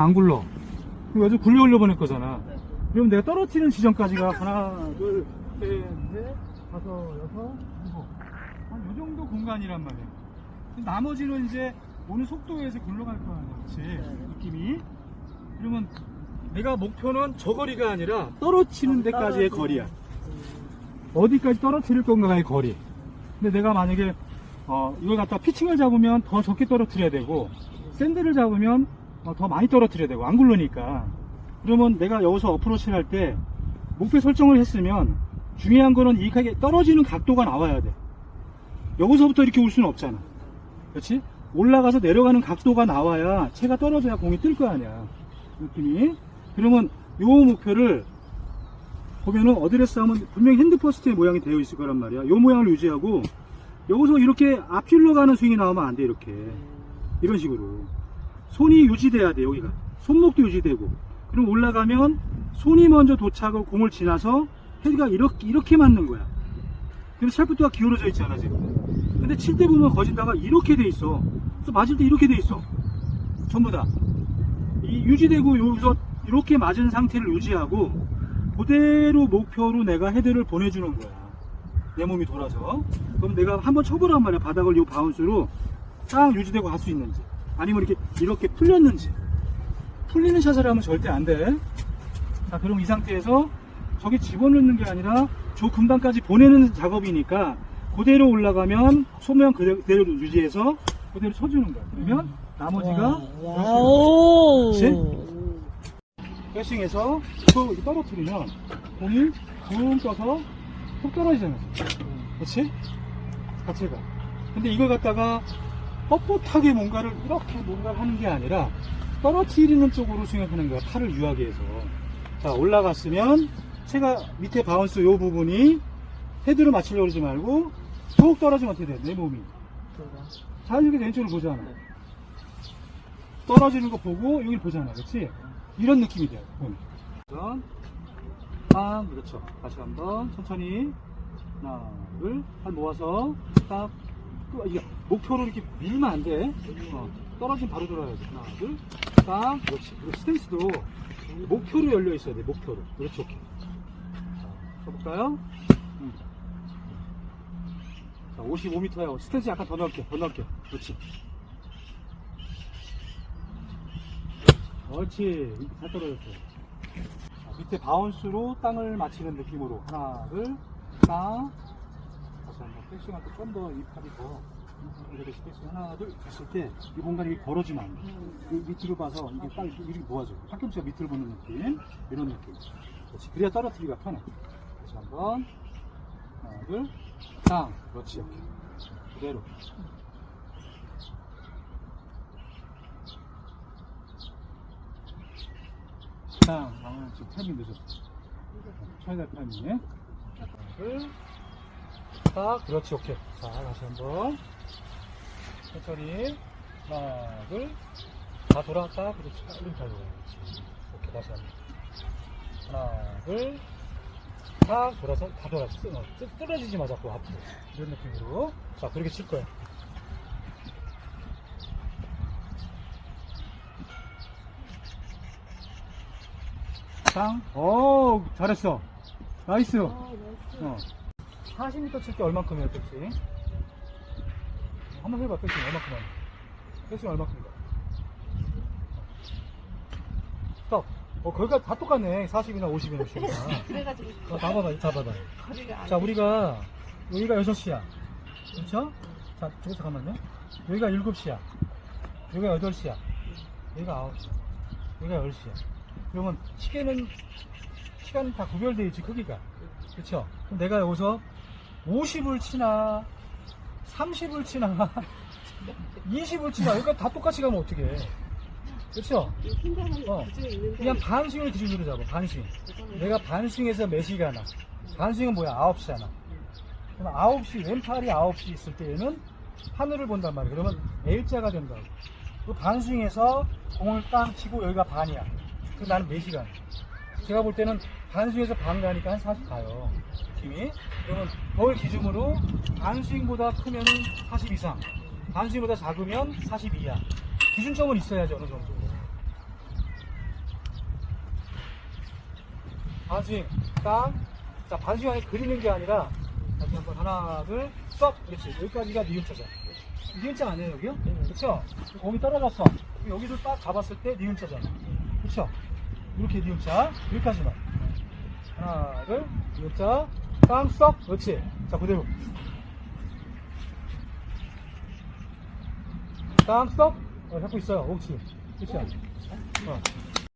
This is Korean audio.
안 굴러. 그럼 아주 굴려 올려보낼 거잖아. 그럼 내가 떨어뜨리는 지점까지가 하나, 둘, 셋, 넷, 다섯, 여섯, 일곱. 한요 정도 공간이란 말이야. 나머지는 이제 어느 속도에서 굴러갈 거 아니야. 그치? 느낌이. 그러면 내가 목표는 저 거리가 아니라 떨어지는 데까지의 거리야. 어디까지 떨어뜨릴 건가의 거리. 근데 내가 만약에 어, 이걸 갖다 피칭을 잡으면 더 적게 떨어뜨려야 되고 샌드를 잡으면 어, 더 많이 떨어뜨려야 되고 안 굴러니까. 그러면 내가 여기서 어프로치를 할 때 목표 설정을 했으면 중요한 거는 이 가게 떨어지는 각도가 나와야 돼. 여기서부터 이렇게 올 수는 없잖아. 그렇지? 올라가서 내려가는 각도가 나와야 채가 떨어져야 공이 뜰 거 아니야. 느낌이? 그러면 요 목표를 보면은 어드레스 하면 분명히 핸드퍼스트의 모양이 되어 있을 거란 말이야. 요 모양을 유지하고 여기서 이렇게 앞길로 가는 스윙이 나오면 안 돼 이렇게. 이런 식으로 손이 유지돼야 돼 여기가. 손목도 유지되고. 그럼 올라가면 손이 먼저 도착하고 공을 지나서 헤드가 이렇게 이렇게 맞는 거야. 그래서 샤프트가 기울어져 있잖아 지금. 근데 칠 때 보면 거진다가 이렇게 돼 있어. 그래서 맞을 때 이렇게 돼 있어. 전부 다. 이 유지되고 여기서 이렇게 맞은 상태를 유지하고 그대로 목표로 내가 헤드를 보내주는 거야. 내 몸이 돌아서. 그럼 내가 한번 쳐보란 말이야. 바닥을 이 바운스로 딱 유지되고 갈 수 있는지 아니면 이렇게 이렇게 풀렸는지 풀리는 샷을 하면 절대 안 돼 자 그럼 이 상태에서 저기 집어넣는 게 아니라 저 금방까지 보내는 작업이니까 그대로 올라가면 소모양 그대로, 유지해서 그대로 쳐주는 거야 그러면 나머지가. 그치? 패싱해서 또 이렇게 떨어뜨리면 공이 붕 떠서 훅 떨어지잖아. 그렇지? 자체가. 근데 이걸 갖다가 뻣뻣하게 뭔가를 이렇게 뭔가를 하는 게 아니라 떨어뜨리는 쪽으로 생각하는 거야. 팔을 유하게 해서. 자, 올라갔으면 채가 밑에 바운스 요 부분이 헤드로 맞추려고 그러지 말고 툭 떨어지면 어떻게 돼? 내 몸이. 자연스럽게 왼쪽을 보잖아. 떨어지는 거 보고 여기를 보잖아. 그렇지? 이런 느낌이 돼요. 우선 딱 그렇죠. 다시 한번 천천히 하나 둘 한 모아서 딱 또 이게 목표로 이렇게 밀면 안 돼. 어, 떨어지면 바로 돌아야지. 하나 둘딱 그렇지. 그리고 스탠스도 목표로 열려 있어야 돼. 목표로. 그렇지. 오케이. 자, 쳐볼까요? 음. 자, 55m야. 스탠스 약간 더 넓게, 더 넓게. 그렇지. 그렇지. 잘 떨어졌어. 자, 밑에 바운스로 땅을 맞히는 느낌으로 하나, 둘, 땅. 다시 한번 패싱할 때 좀 더 이 팔이 더 이렇게 패싱 하나, 둘 했을 때 이 공간이 벌어지면 안 돼. 이 밑으로 봐서 이게 딱 이렇게 이렇게 모아져. 팔꿈치가 밑으로 보는 느낌. 이런 느낌. 그렇지. 그래야 떨어뜨리기가 편해. 다시 한번 하나, 둘, 땅. 그렇지. 이렇게. 그대로. 땅. 아, 지금 타이밍 늦었어. 최대 타이밍에. 둘, 딱, 그렇지, 오케이. 자, 다시 한 번. 천천히. 하나, 둘. 다 돌아왔다. 그렇지. 빨리 잘 돌아. 오케이, 다시 한 번. 하나, 둘. 딱 돌아서, 다 돌아서. 쓰, 어, 쓰, 쓰러지지 마, 자꾸 앞으로. 이런 느낌으로. 자, 그렇게 칠 거야. 땅. 오, 잘했어. 나이스. 어. 40m 칠 때 얼만큼이야, 백스윙? 한번 해봐, 백스윙 얼만큼 하냐? 백스윙 얼만큼이다? 스톱. 어, 거기가 다 똑같네. 40이나 50이나 50이나. 그래가지고 어, 잡아봐, 잡아봐. 거리가 안 자, 우리가, 여기가 6시야. 그렇죠? 자, 저거 잠깐만요. 여기가 7시야. 여기가 8시야. 여기가 9시야. 여기가 10시야. 그러면 시계는, 시간은 다 구별되어 있지, 크기가. 그렇죠? 그럼 내가 여기서 50을 치나, 30을 치나, 20을 치나, 여기가 다 똑같이 가면 어떻게 해. 그렇죠? 생각은 어. 그중에 있는데 그냥 반스윙을 기준으로 잡아, 반스윙. 내가 반스윙에서 몇 시가나. 반스윙은 뭐야? 9시잖아. 그럼 9시, 왼팔이 9시 있을 때에는 하늘을 본단 말이야. 그러면 L자가 된다고. 그 반스윙에서 공을 땅 치고 여기가 반이야. 그 나는 4시간. 제가 볼 때는 반수에서 반 가니까 한 40 가요. 팀이. 그러면 거울 기준으로 반수인보다 크면은 40 이상, 반수인보다 작으면 40 이하. 기준점은 있어야죠, 어느 정도. 반수윙, 딱. 자, 반수윙 안에 그리는 게 아니라, 다시 한번 하나, 둘, 썩. 그렇지. 여기까지가 니은자죠. 니은자 아니에요, 여기요? 네. 그렇죠? 공이 떨어졌어. 여기도 딱 잡았을 때 니은자잖아. 그렇죠? 이렇게 니은자. 여기까지만. 하나, 둘, 니은자. 땅, 쏙! 그렇지. 자, 그대로. 땅, 쏙! 어, 잡고 있어요. 옳지. 그쵸? 어.